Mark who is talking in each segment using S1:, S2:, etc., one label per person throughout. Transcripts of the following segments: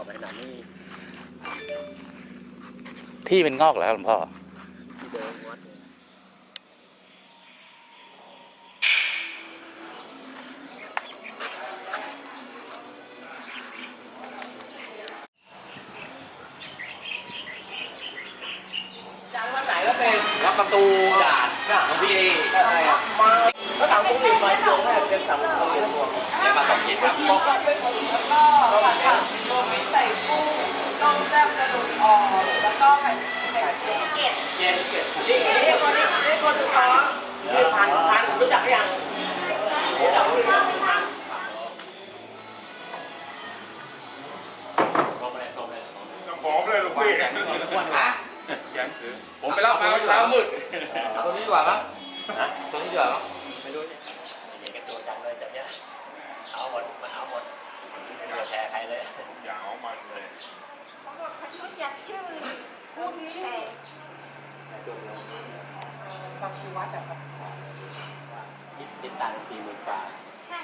S1: อกไปขนาดนี้
S2: ที่เป็นงอกแล้วหลวงพ่อ
S1: ที่เดิมวัดเนี่ย
S3: จังวันไหนก็เป็นรับประตูด่านของพี่ใช่ครับมาแล้วถังปุ๊บนี่มาโยงให้เป็นถังปุ๊บเป็นพวงเดี๋ยวมาต้องกินครับ ต้มแซ่บกระดูกอ่อนแล้วก็ไข่ไข่เก็ดเก็ดเก็ดนี่นี่คนนี้นี่คนสุดท้องนี่พันพันรู้จักหรือยังรู้จักหรือยังพัน
S4: หอมเลยลูกพี่
S3: วันนะ
S4: ผมไปรับมาเช้ามืด
S3: ตัวนี้ดีกว่ามั้งตัวนี้ดีกว่ามั้ง
S1: ไม่รู้เนี่ยเห็นกันตัวจังเลยแบบเนี้ยเอาหมดมันเอาหมดไม่เหลือแพ้ใครเลย
S4: อย่าเอามันเลย
S5: เขาบอกเขาไม่อยากชื่อพูดแทน
S3: บางทีวัดอะครับ
S1: คิดคิดตังค์สี่หมื่นกว่า
S5: ใช่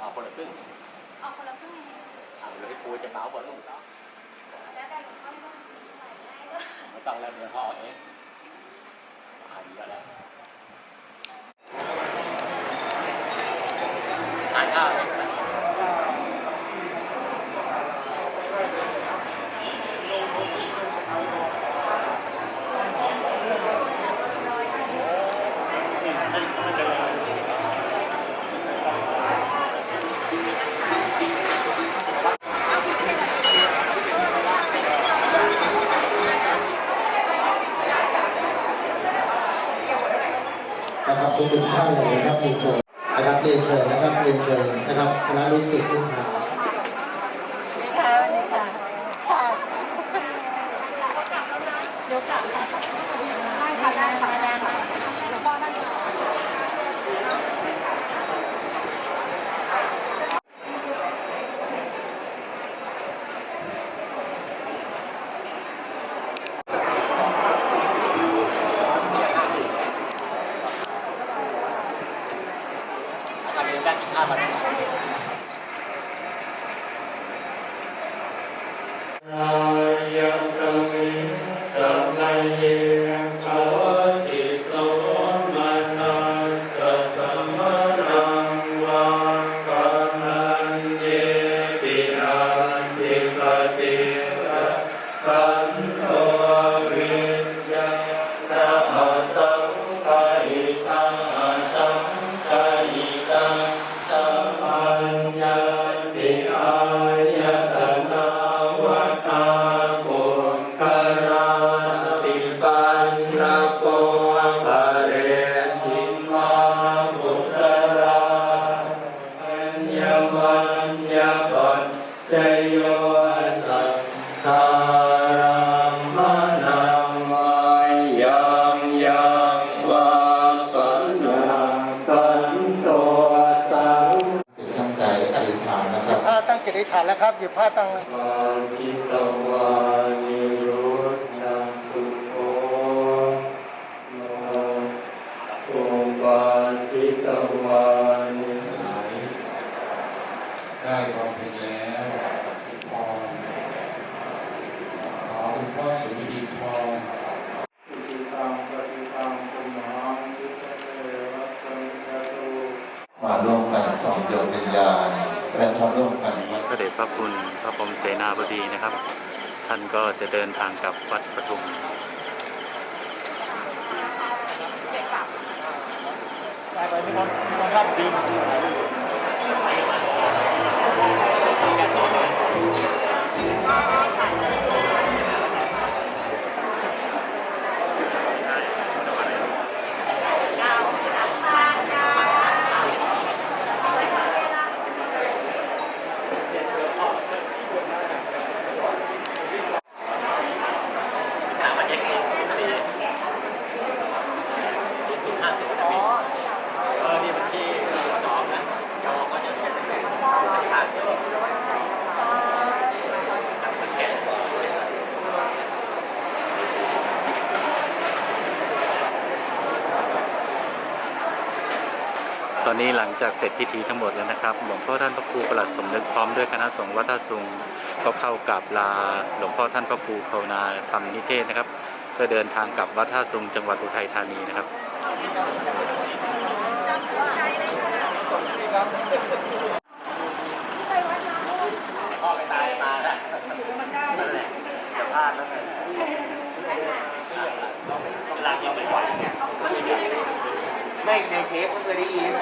S1: เอาคนละครึ่ง
S5: เอาคนละครึ่งยังไง
S1: เอาเลยให้ปูจะเหมาหมดลูก
S5: แล้วแต่หลวงพ่อต้องได้ด้วย
S1: ไม่ต้องแล้วเดี๋ยวพ่อเอาเองขายเยอะแล้วทานข้าว เลย
S6: นะครับทุกท่านเลยนะครับเรียนเชิญนะครับเรียนเชิญนะครับเรียนเชิญนะครับคณะลูกศิษย์ลูกหา
S7: ปันโตสังตั้ง
S6: ใจอธิษฐานนะครับผ้าตั้งจิตอธิษฐานแล้วครับหยิบผ้าตั้ง
S7: วาชิ
S6: ได้ความเป็นแล้วพรขอคุณพ่อสุวิธีพร
S7: อิจิตังปฏิตังตุมหังยุตเตวะสังคตุ
S6: มาร่วมกันส่องดวงวิญญาณและมาร่วมกันวัด
S2: เสด็จพระคุณพระพรหมเสนาบดีนะครับ ท่านก็จะเดินทางกลับวัดปทุม
S6: ได้ไปไหมครับต้องรับดี
S2: ตอนนี้หลังจากเสร็จพิธีทั้งหมดแล้วนะครับ หลวงพ่อท่านพระครูประหลัดสมนึกพร้อมด้วยคณะสงฆ์วัฒนสุง
S6: ก็เข้ากราบลาหลวงพ่อท่านพระครูภาวนาธรรมนิเทศนะครับเพื่อเดินทางกลับวัดท่าสุงจังหวัดอุทัยธานีนะครับ
S1: สัพลาดแล้วไงหลังยังไม่ไหว
S8: ไม่ในเทปก็เคยได้ยิน